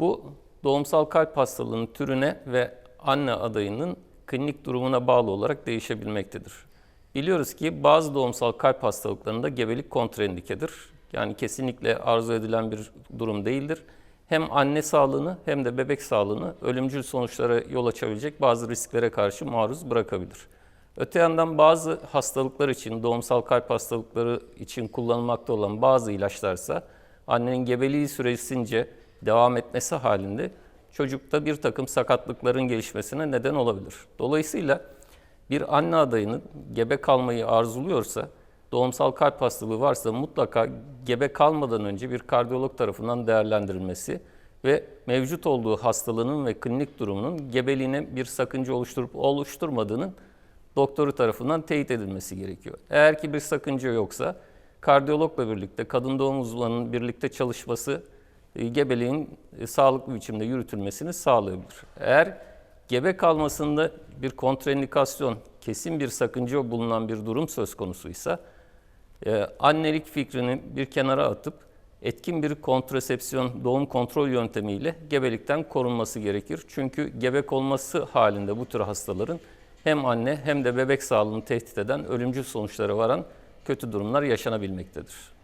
Bu doğumsal kalp hastalığının türüne ve anne adayının klinik durumuna bağlı olarak değişebilmektedir. Biliyoruz ki bazı doğumsal kalp hastalıklarında gebelik kontraindikedir. Yani kesinlikle arzu edilen bir durum değildir. Hem anne sağlığını hem de bebek sağlığını ölümcül sonuçlara yol açabilecek bazı risklere karşı maruz bırakabilir. Öte yandan bazı hastalıklar için, doğumsal kalp hastalıkları için kullanılmakta olan bazı ilaçlarsa annenin gebeliği süresince devam etmesi halinde çocukta bir takım sakatlıkların gelişmesine neden olabilir. Dolayısıyla bir anne adayının gebe kalmayı arzuluyorsa, doğumsal kalp hastalığı varsa mutlaka gebe kalmadan önce bir kardiyolog tarafından değerlendirilmesi ve mevcut olduğu hastalığının ve klinik durumunun gebeliğine bir sakınca oluşturup oluşturmadığının doktoru tarafından teyit edilmesi gerekiyor. Eğer ki bir sakınca yoksa kardiyologla birlikte kadın doğum uzmanının birlikte çalışması gebeliğin e, sağlıklı biçimde yürütülmesini sağlayabilir. Eğer gebe kalmasında bir kontraindikasyon, kesin bir sakınca bulunan bir durum söz konusuysa e, annelik fikrini bir kenara atıp etkin bir kontrasepsiyon doğum kontrol yöntemiyle gebelikten korunması gerekir. Çünkü gebek olması halinde bu tür hastaların hem anne hem de bebek sağlığını tehdit eden ölümcül sonuçlara varan kötü durumlar yaşanabilmektedir.